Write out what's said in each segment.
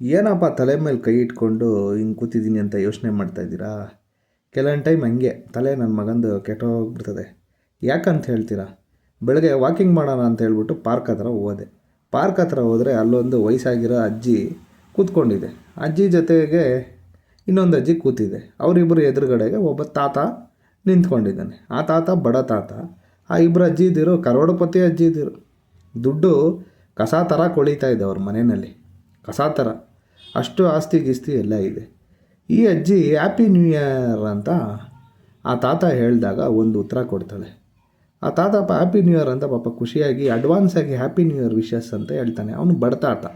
ಏನಪ್ಪ ತಲೆ ಮೇಲೆ ಕೈ ಇಟ್ಕೊಂಡು ಹಿಂಗೆ ಕೂತಿದ್ದೀನಿ ಅಂತ ಯೋಚನೆ ಮಾಡ್ತಾಯಿದ್ದೀರಾ ಕೆಲವೊಂದು ಟೈಮ್ ಹಂಗೆ, ತಲೆ ನನ್ನ ಮಗಂದು ಕೆಟ್ಟೋಗ್ಬಿಡ್ತದೆ. ಯಾಕಂತ ಹೇಳ್ತೀರಾ? ಬೆಳಗ್ಗೆ ವಾಕಿಂಗ್ ಮಾಡೋಣ ಅಂತ ಹೇಳ್ಬಿಟ್ಟು ಪಾರ್ಕ್ ಹತ್ರ ಹೋದೆ. ಪಾರ್ಕ್ ಹತ್ರ ಹೋದರೆ ಅಲ್ಲೊಂದು ವಯಸ್ಸಾಗಿರೋ ಅಜ್ಜಿ ಕೂತ್ಕೊಂಡಿದೆ. ಅಜ್ಜಿ ಜೊತೆಗೆ ಇನ್ನೊಂದು ಅಜ್ಜಿ ಕೂತಿದೆ. ಅವರಿಬ್ಬರು ಎದುರುಗಡೆಗೆ ಒಬ್ಬ ತಾತ ನಿಂತ್ಕೊಂಡಿದ್ದಾನೆ. ಆ ತಾತ ಬಡ ತಾತ, ಆ ಇಬ್ಬರು ಅಜ್ಜಿ ಇದ್ದಿರು ಕರೋಡಪತಿ ಅಜ್ಜಿ ಇದ್ದಿರು. ದುಡ್ಡು ಕಸ ಥರ ಕೊಳಿತಾ ಇದೆ ಅವ್ರ ಮನೆಯಲ್ಲಿ. ಕಸ ಥರ ಅಷ್ಟು ಆಸ್ತಿ ಗಿಸ್ತಿ ಎಲ್ಲ ಇದೆ. ಈ ಅಜ್ಜಿ ಹ್ಯಾಪಿ ನ್ಯೂ ಇಯರ್ ಅಂತ ಆ ತಾತ ಹೇಳಿದಾಗ ಒಂದು ಉತ್ತರ ಕೊಡ್ತಾಳೆ. ಆ ತಾತ ಹ್ಯಾಪಿ ನ್ಯೂ ಇಯರ್ ಅಂತ ಪಾಪ ಖುಷಿಯಾಗಿ ಅಡ್ವಾನ್ಸ್ ಆಗಿ ಹ್ಯಾಪಿ ನ್ಯೂ ಇಯರ್ ವಿಶಸ್ ಅಂತ ಹೇಳ್ತಾನೆ. ಅವನು ಬಡತಾತ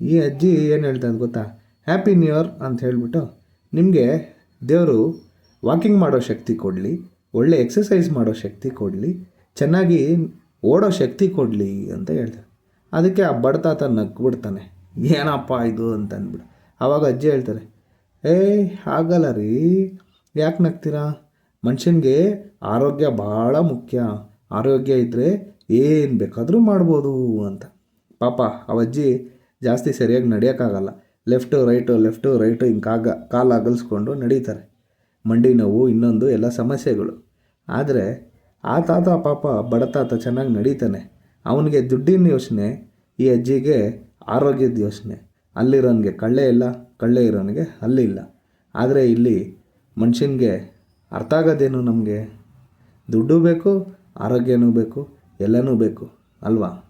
ಈ ಅಜ್ಜಿ ಏನು ಹೇಳ್ತಾನೆ ಗೊತ್ತಾ? ಹ್ಯಾಪಿ ನ್ಯೂ ಇಯರ್ ಅಂತ ಹೇಳಿಬಿಟ್ಟು, ನಿಮಗೆ ದೇವರು ವಾಕಿಂಗ್ ಮಾಡೋ ಶಕ್ತಿ ಕೊಡಲಿ, ಒಳ್ಳೆ ಎಕ್ಸಸೈಸ್ ಮಾಡೋ ಶಕ್ತಿ ಕೊಡಲಿ, ಚೆನ್ನಾಗಿ ಓಡೋ ಶಕ್ತಿ ಕೊಡಲಿ ಅಂತ ಹೇಳ್ತಾನೆ. ಅದಕ್ಕೆ ಆ ಬಡತಾತ ನಗ್ಬಿಡ್ತಾನೆ. ಏನಪ್ಪ ಇದು ಅಂತ ಅಂದ್ಬಿಡು. ಆವಾಗ ಅಜ್ಜಿ ಹೇಳ್ತಾರೆ ಏಯ್ ಆಗಲ್ಲ ರೀ. ಯಾಕೆ ನಗ್ತೀರಾ? ಮನುಷ್ಯನಿಗೆ ಆರೋಗ್ಯ ಭಾಳ ಮುಖ್ಯ. ಆರೋಗ್ಯ ಇದ್ದರೆ ಏನು ಬೇಕಾದರೂ ಮಾಡ್ಬೋದು ಅಂತ. ಪಾಪ ಆ ಅಜ್ಜಿ ಜಾಸ್ತಿ ಸರಿಯಾಗಿ ನಡೆಯೋಕ್ಕಾಗಲ್ಲ. ಲೆಫ್ಟು, ರೈಟು ಲೆಫ್ಟು, ರೈಟು ಹಿಂಗೆ ಕಾಗ, ಕಾಲು ಅಗಲಿಸ್ಕೊಂಡು ನಡೀತಾರೆ. ಮಂಡಿ ನೋವು, ಇನ್ನೊಂದು ಎಲ್ಲ ಸಮಸ್ಯೆಗಳು. ಆದರೆ ಆ ತಾತ ಪಾಪ ಬಡ ತಾತ ಚೆನ್ನಾಗಿ ನಡೀತಾನೆ. ಅವನಿಗೆ ದುಡ್ಡಿನ ಯೋಚನೆ ಈ ಅಜ್ಜಿಗೆ ಆರೋಗ್ಯದ ಯೋಚನೆ. ಅಲ್ಲಿರೋನಿಗೆ ಕಳ್ಳೆ ಇಲ್ಲ, ಕಳ್ಳೆ ಇರೋನಿಗೆ ಅಲ್ಲಿಲ್ಲ ಆದರೆ ಇಲ್ಲಿ ಮನುಷ್ಯನಿಗೆ ಅರ್ಥ ಆಗೋದೇನು ನಮಗೆ? ದುಡ್ಡು ಬೇಕು, ಆರೋಗ್ಯನೂ ಬೇಕು, ಎಲ್ಲನೂ ಬೇಕು, ಅಲ್ವಾ?